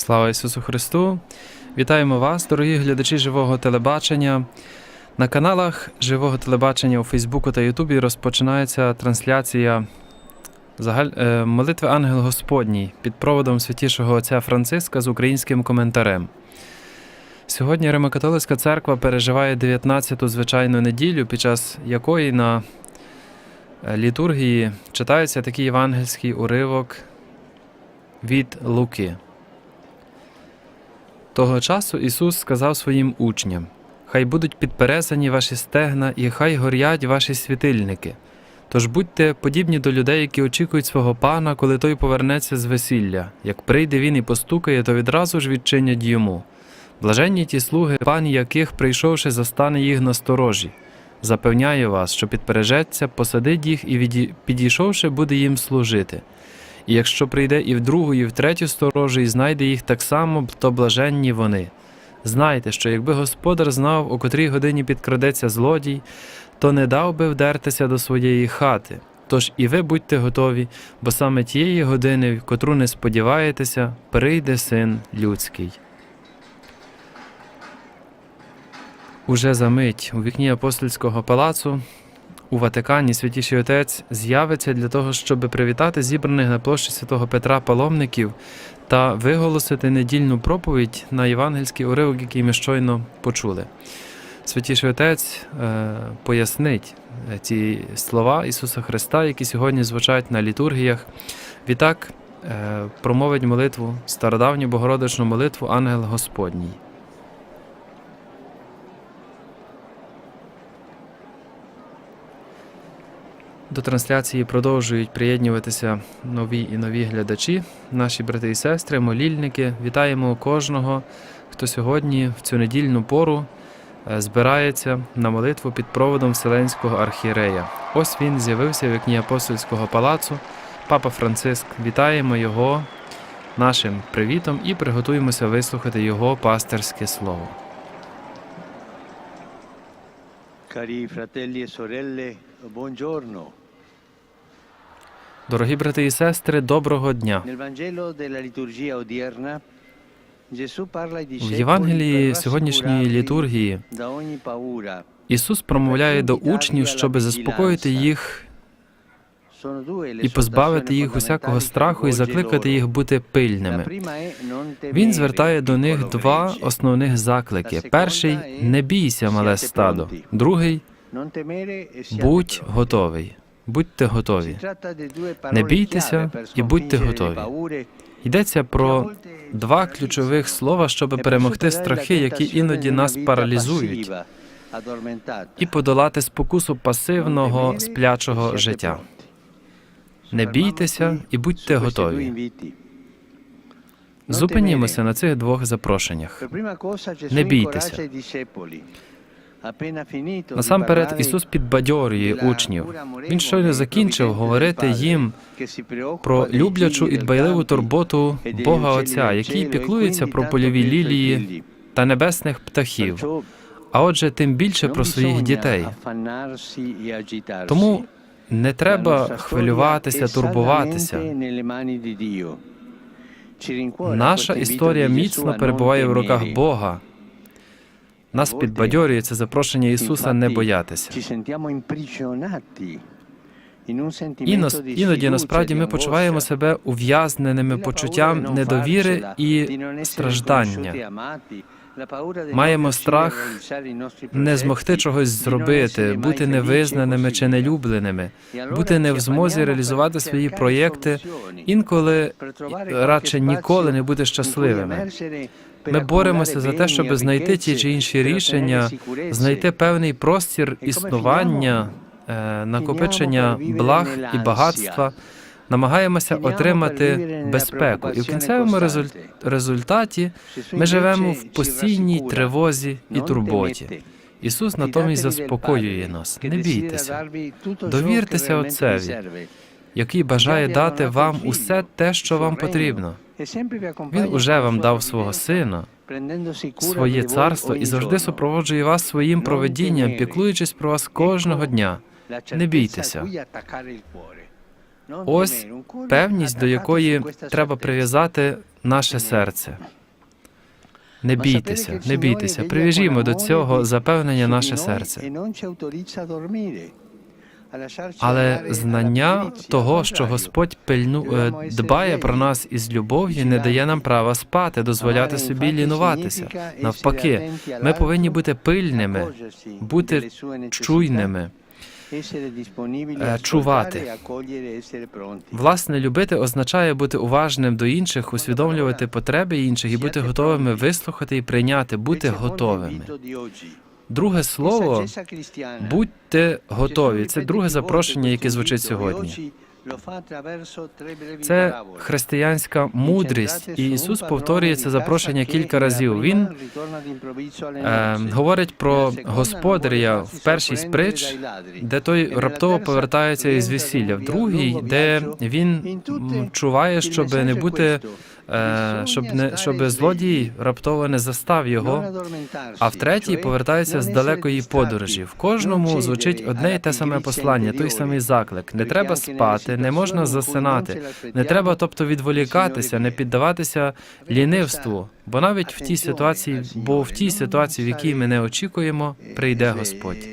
Слава Ісусу Христу! Вітаємо вас, дорогі глядачі живого телебачення. На каналах живого телебачення у Фейсбуку та Ютубі розпочинається трансляція е, молитви Ангел Господній під проводом святішого отця Франциска з українським коментарем. Сьогодні Римокатолицька церква переживає 19-ту звичайну неділю, під час якої на е, літургії читається такий євангельський уривок від Луки. Того часу Ісус сказав своїм учням: Хай будуть підперезані ваші стегна, і хай горять ваші світильники. Тож будьте подібні до людей, які очікують свого пана, коли той повернеться з весілля. Як прийде він і постукає, то відразу ж відчинять йому. Блаженні ті слуги, пан яких, прийшовши, застане їх на сторожі. Запевняю вас, що підпережеться, посадить їх і, підійшовши, буде їм служити. І якщо прийде і в другу, і в третю сторожу, і знайде їх так само, то блаженні вони. Знайте, що якби господар знав, у котрій годині підкрадеться злодій, то не дав би вдертися до своєї хати. Тож і ви будьте готові, бо саме тієї години, в котру не сподіваєтеся, прийде син людський. Уже за мить у вікні апостольського палацу у Ватикані Святіший Отець з'явиться для того, щоб привітати зібраних на площі святого Петра паломників та виголосити недільну проповідь на євангельський уривок, який ми щойно почули. Святіший Отець е, пояснить е, ці слова Ісуса Христа, які сьогодні звучать на літургіях. Відтак е, промовить молитву, стародавню богородичну молитву Ангел Господній. До трансляції продовжують приєднуватися нові і нові глядачі, наші брати і сестри, молільники. Вітаємо кожного, хто сьогодні в цю недільну пору е, збирається на молитву під проводом Вселенського архієрея. Ось він з'явився в вікні апостольського палацу. Папа Франциск. Вітаємо його нашим привітом і приготуємося вислухати його пастирське слово. E sorelle, buongiorno. Дорогі брати і сестри, доброго дня! В Євангелії сьогоднішньої літургії. Ісус промовляє до учнів, щоб заспокоїти їх і позбавити їх усякого страху і закликати їх бути пильними. Він звертає до них два основних заклики: перший не бійся, мале стадо, другий E будь готовий. Будьте готові. Не бійтеся і будьте готові. Йдеться про два ключових слова, щоб перемогти страхи, які іноді нас паралізують, і подолати спокусу пасивного сплячого життя. Не бійтеся і будьте готові. Зупинімося на цих двох запрошеннях. Не бійтеся. Насамперед, Ісус підбадьорює учнів. Він щойно закінчив говорити їм про люблячу і дбайливу турботу Бога Отця, який піклується про польові лілії та небесних птахів, а отже, тим більше про своїх дітей. Тому не треба хвилюватися, турбуватися. Наша історія міцно перебуває в руках Бога. Нас підбадьорює це запрошення Ісуса не боятися. Іноді насправді ми почуваємо себе ув'язненими почуттям недовіри і страждання. Маємо страх не змогти чогось зробити, бути невизнаними чи нелюбленими, бути не в змозі реалізувати свої проєкти, інколи радше ніколи не бути щасливими. Ми боремося за те, щоб знайти ті чи інші рішення, знайти певний простір існування, е, накопичення благ і багатства. Намагаємося отримати безпеку, і в кінцевому результаті ми живемо в постійній тривозі і турботі. Ісус натомість заспокоює нас. Не бійтеся, довіртеся Отцеві, який бажає дати вам усе те, що вам потрібно. Він уже вам дав свого сина, своє царство і завжди супроводжує вас своїм проведінням, піклуючись про вас кожного дня. Не бійтеся. Ось певність, до якої треба прив'язати наше серце. Не бійтеся, не бійтеся. Привіжімо до цього запевнення наше серце. Але знання того, що Господь пильну е, дбає про нас із любов'ю, не дає нам права спати, дозволяти собі лінуватися. Навпаки, ми повинні бути пильними, бути чуйними. е, чувати. Власне, любити означає бути уважним до інших, усвідомлювати потреби інших і бути готовими вислухати і прийняти, бути готовими. Друге слово будьте готові. Це друге запрошення, яке звучить сьогодні. Це християнська мудрість, і Ісус повторює це запрошення кілька разів. Він е, говорить про господаря в першій з де той раптово повертається із весілля, в другій, де він чуває, щоб не бути, щоб не щоб злодій раптово не застав його. А в повертається з далекої подорожі. В кожному звучить одне і те саме послання, той самий заклик. Не треба спати, не можна засинати, не треба, тобто, відволікатися, не піддаватися лінивству. Бо навіть в тій ситуації, бо в тій ситуації, в якій ми не очікуємо, прийде Господь.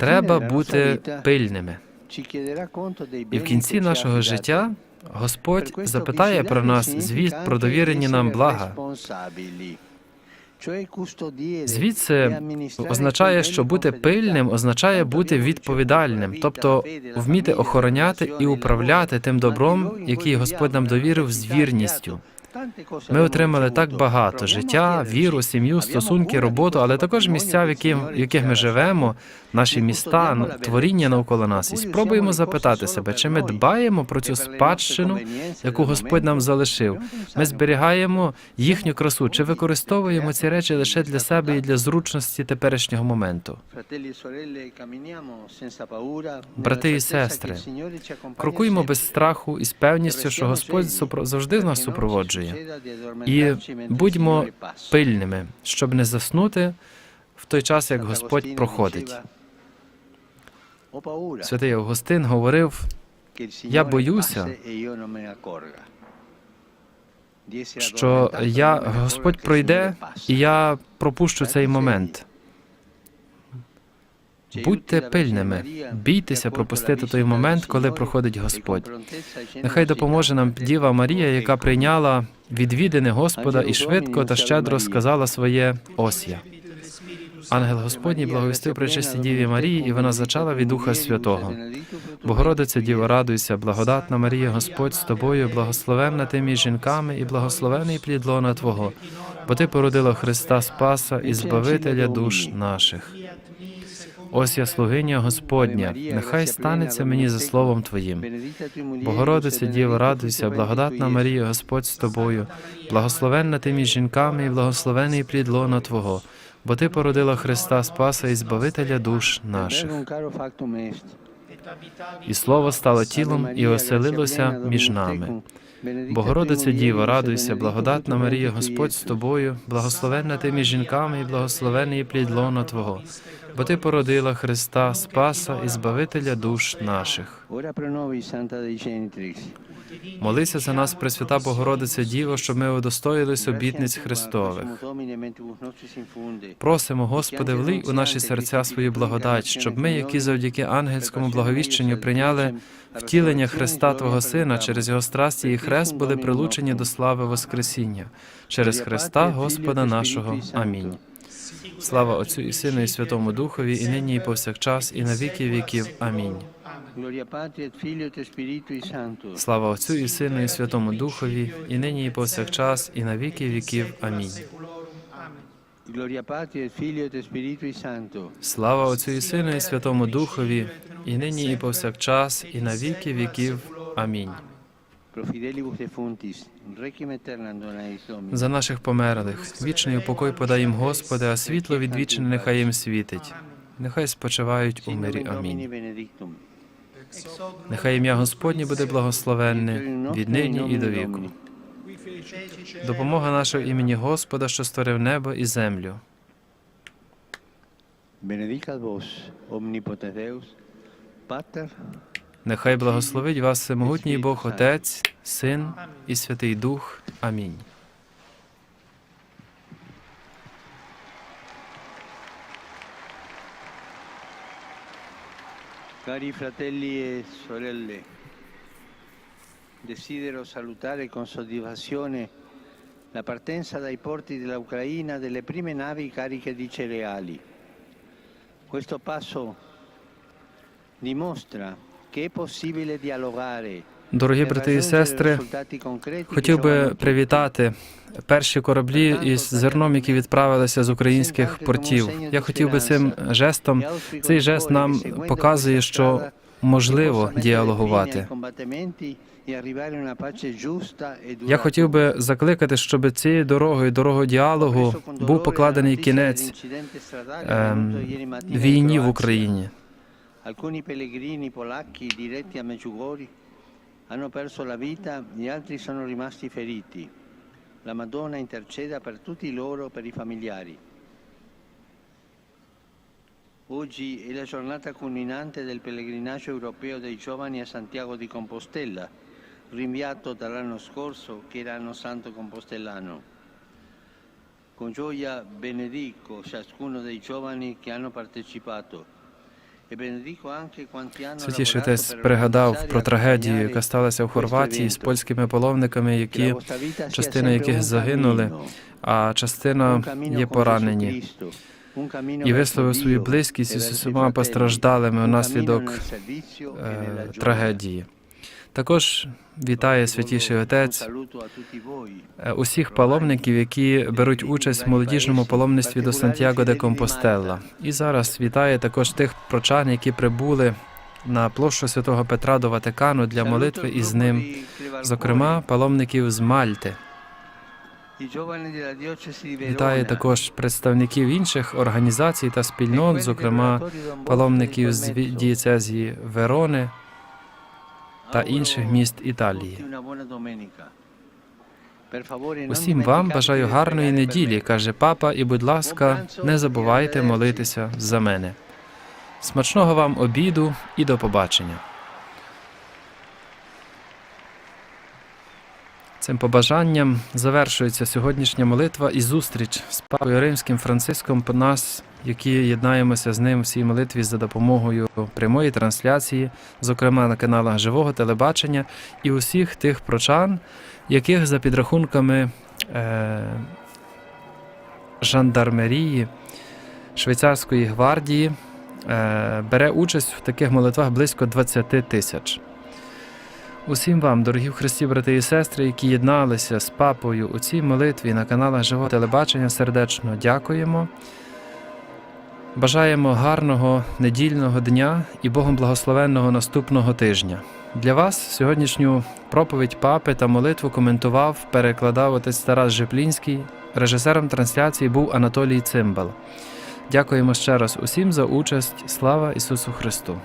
Треба бути пильними. І в кінці нашого життя Господь запитає про нас звіт про довірені нам блага. Звідси означає, що бути пильним означає бути відповідальним, тобто вміти охороняти і управляти тим добром, який Господь нам довірив з вірністю. Ми отримали так багато життя, віру, сім'ю, стосунки, роботу, але також місця, в яких, в яких ми живемо, наші міста, ну, творіння навколо нас. І спробуємо запитати себе, чи ми дбаємо про цю спадщину, яку Господь нам залишив. Ми зберігаємо їхню красу, чи використовуємо ці речі лише для себе і для зручності теперішнього моменту. Брати і сестри, Крокуємо без страху і з певністю, що Господь завжди нас супроводжує. І будьмо пильними, щоб не заснути в той час, як Господь проходить. Святий Августин говорив, я боюся, що я Господь пройде, і я пропущу цей момент. Будьте пильними, бійтеся пропустити той момент, коли проходить Господь. Нехай допоможе нам Діва Марія, яка прийняла відвідини Господа і швидко та щедро сказала своє осія. Ангел Господній благовістив причисті Діві Марії, і вона зачала від Духа Святого. Богородиця Діво, радуйся, благодатна Марія, Господь з тобою, благословенна ти між жінками, і благословений плід лона Твого, бо ти породила Христа Спаса і Збавителя душ наших. Ось я слугиня Господня, нехай станеться мені за словом Твоїм. Богородиця Діво, радуйся, благодатна Марія, Господь з тобою, благословенна ти між жінками, і благословений плід лона Твого, бо ти породила Христа Спаса і Збавителя душ наших. І слово стало тілом і оселилося між нами. Богородиця Діво, радуйся, благодатна Марія, Господь з тобою, благословенна ти між жінками, і благословений плід лона Твого, бо ти породила Христа, Спаса і Збавителя душ наших. Молися за нас, Пресвята Богородиця Діво, щоб ми удостоїлись обітниць Христових. Просимо, Господи, влий у наші серця свою благодать, щоб ми, які завдяки ангельському благовіщенню прийняли втілення Христа Твого Сина через його страсті і хрест, були прилучені до слави Воскресіння через Христа Господа нашого. Амінь. Слава Отцю і Сину, і Святому Духові, і нині, і повсякчас, і на віки віків. Амінь. Слава Отцю і Сину, і Святому Духові, і нині, і повсякчас, і на віки віків. Амінь. Слава Отцю і Сину, і Святому Духові, і нині, і повсякчас, і на віки віків. Амінь. За наших померлих, вічний упокой подай їм Господи, а світло відвічне нехай їм світить. Нехай спочивають у мирі. Амінь. Нехай ім'я Господнє буде благословенне віднині і до віку. Допомога нашого імені Господа, що створив небо і землю. Benedicat vos, omnipotens Deus, Pater Нехай благословить вас всемогутній Бог Отець, Син і Святий Дух. Амінь. Cari fratelli e sorelle, desidero salutare con soddisfazione la partenza dai porti dell'Ucraina delle prime navi cariche di cereali. Questo passo dimostra Дорогі брати і сестри, хотів би привітати перші кораблі із зерном, які відправилися з українських портів. Я хотів би цим жестом цей жест нам показує, що можливо діалогувати. Я хотів би закликати, щоб цією дорогою, дорогою діалогу, був покладений кінець ем, війні в Україні. Alcuni pellegrini polacchi diretti a Medjugorje hanno perso la vita e altri sono rimasti feriti. La Madonna interceda per tutti loro, per i familiari. Oggi è la giornata culminante del pellegrinaggio europeo dei giovani a Santiago di Compostela, rinviato dall'anno scorso che era anno santo compostellano. Con gioia benedico ciascuno dei giovani che hanno partecipato Святіший отець пригадав про трагедію, яка сталася в Хорватії з польськими половниками, які частина яких загинули, а частина є поранені. І висловив свою близькість e із усіма постраждалими внаслідок e е, трагедії. Також вітає святіший отець е, усіх паломників, які беруть участь в молодіжному паломництві до Сантьяго де Компостелла. І зараз вітає також тих прочан, які прибули на площу святого Петра до Ватикану для молитви із ним, зокрема паломників з Мальти. Вітає також представників інших організацій та спільнот, зокрема паломників з дієцезії Верони та інших міст Італії. Усім вам бажаю гарної неділі, каже папа, і будь ласка, не забувайте молитися за мене. Смачного вам обіду і до побачення. Цим побажанням завершується сьогоднішня молитва і зустріч з папою римським Франциском по нас, які єднаємося з ним в цій молитві за допомогою прямої трансляції, зокрема на каналах живого телебачення, і усіх тих прочан, яких за підрахунками е, жандармерії швейцарської гвардії е, бере участь в таких молитвах близько 20 тисяч. Усім вам, дорогі в Христі, брати і сестри, які єдналися з папою у цій молитві на каналах живого телебачення, сердечно дякуємо. Бажаємо гарного недільного дня і Богом благословенного наступного тижня. Для вас сьогоднішню проповідь папи та молитву коментував, перекладав отець Тарас Жеплінський. Режисером трансляції був Анатолій Цимбал. Дякуємо ще раз усім за участь. Слава Ісусу Христу!